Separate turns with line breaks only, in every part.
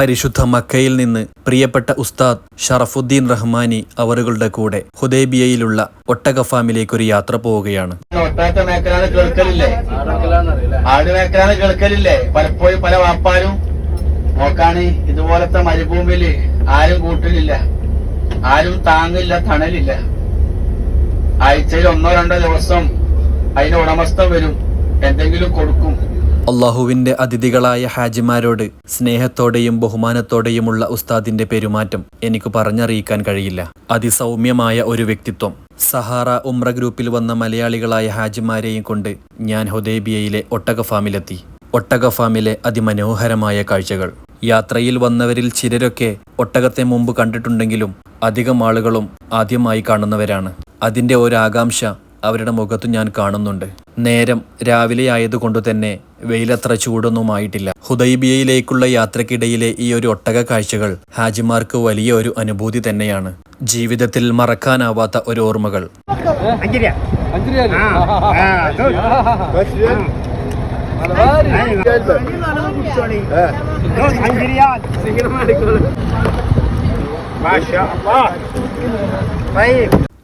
പരിശുദ്ധ മക്കയിൽ നിന്ന് പ്രിയപ്പെട്ട ഉസ്താദ് ഷറഫുദ്ദീൻ റഹ്മാനി അവറുകളുടെ കൂടെ ഹുദൈബിയയിലുള്ള ഒട്ടക ഫാമിലേക്കൊരു യാത്ര പോവുകയാണ്.
കേൾക്കലില്ലേ? പലപ്പോഴും പല വാപ്പാരും നോക്കാണ് ഇതുപോലത്തെ മരുഭൂമിയിൽ ആരും കൂട്ടിലില്ല. ആരും താങ്ങില്ല തണലില്ല. ആഴ്ചയിൽ ഒന്നോ രണ്ടോ ദിവസം അതിന് ഉടമസ്ഥ വരും. എന്തെങ്കിലും കൊടുക്കും.
അള്ളാഹുവിന്റെ അതിഥികളായ ഹാജിമാരോട് സ്നേഹത്തോടെയും ബഹുമാനത്തോടെയുമുള്ള ഉസ്താദിന്റെ പെരുമാറ്റം എനിക്ക് പറഞ്ഞറിയിക്കാൻ കഴിയില്ല. അതിസൗമ്യമായ ഒരു വ്യക്തിത്വം. സഹാറ ഉമ്ര ഗ്രൂപ്പിൽ വന്ന മലയാളികളായ ഹാജിമാരെയും കൊണ്ട് ഞാൻ ഹുദൈബിയയിലെ ഒട്ടക ഫാമിലെത്തി ഒട്ടക ഫാമിലെ അതിമനോഹരമായ കാഴ്ചകൾ. യാത്രയിൽ വന്നവരിൽ ചിലരൊക്കെ ഒട്ടകത്തെ മുമ്പ് കണ്ടിട്ടുണ്ടെങ്കിലും അധികം ആളുകളും ആദ്യമായി കാണുന്നവരാണ്. അതിന്റെ ഒരു ആകാംക്ഷ അവരുടെ മുഖത്തു ഞാൻ കാണുന്നുണ്ട്. നേരം രാവിലെ ആയതുകൊണ്ട് തന്നെ വെയിലത്ര ചൂടൊന്നുമായിട്ടില്ല. ഹുദൈബിയയിലേക്കുള്ള യാത്രക്കിടയിലെ ഈ ഒരു ഒട്ടക കാഴ്ചകൾ ഹാജിമാർക്ക് വലിയ ഒരു അനുഭൂതി തന്നെയാണ്. ജീവിതത്തിൽ മറക്കാനാവാത്ത ഒരു ഓർമ്മകൾ.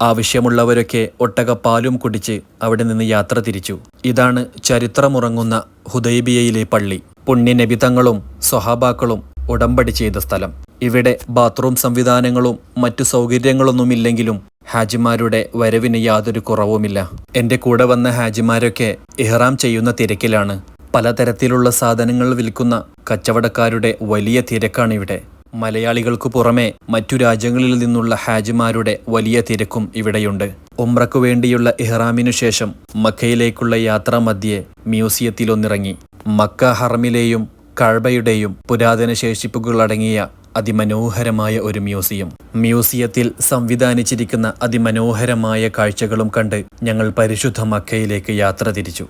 ആവശ്യമുള്ളവരൊക്കെ ഒട്ടകപ്പാലും കുടിച്ച് അവിടെ നിന്ന് യാത്ര തിരിച്ചു. ഇതാണ് ചരിത്രമുറങ്ങുന്ന ഹുദൈബിയയിലെ പള്ളി. പുണ്യനബിതങ്ങളും സ്വഹാബാക്കളും ഉടമ്പടി ചെയ്ത സ്ഥലം. ഇവിടെ ബാത്റൂം സംവിധാനങ്ങളും മറ്റു സൗകര്യങ്ങളൊന്നുമില്ലെങ്കിലും ഹാജിമാരുടെ വരവിന് യാതൊരു കുറവുമില്ല. എന്റെ കൂടെ വന്ന ഹാജിമാരൊക്കെ ഇഹ്റാം ചെയ്യുന്ന തിരക്കിലാണ്. പലതരത്തിലുള്ള സാധനങ്ങൾ വിൽക്കുന്ന കച്ചവടക്കാരുടെ വലിയ തിരക്കാണ് ഇവിടെ മലയാളികൾക്കു പുറമെ മറ്റു രാജ്യങ്ങളിൽ നിന്നുള്ള ഹാജിമാരുടെ വലിയ തിരക്കും ഇവിടെയുണ്ട്. ഉംറയ്ക്കു വേണ്ടിയുള്ള ഇഹ്റാമിനു ശേഷം മക്കയിലേക്കുള്ള യാത്രാ മധ്യേ മ്യൂസിയത്തിലൊന്നിറങ്ങി. മക്ക ഹറമിലെയും കഴബയുടെയും പുരാതന ശേഷിപ്പുകൾ അടങ്ങിയ അതിമനോഹരമായ ഒരു മ്യൂസിയം. മ്യൂസിയത്തിൽ സംവിധാനിച്ചിരിക്കുന്ന അതിമനോഹരമായ കാഴ്ചകളും കണ്ട് ഞങ്ങൾ പരിശുദ്ധ മക്കയിലേക്ക് യാത്ര തിരിച്ചു.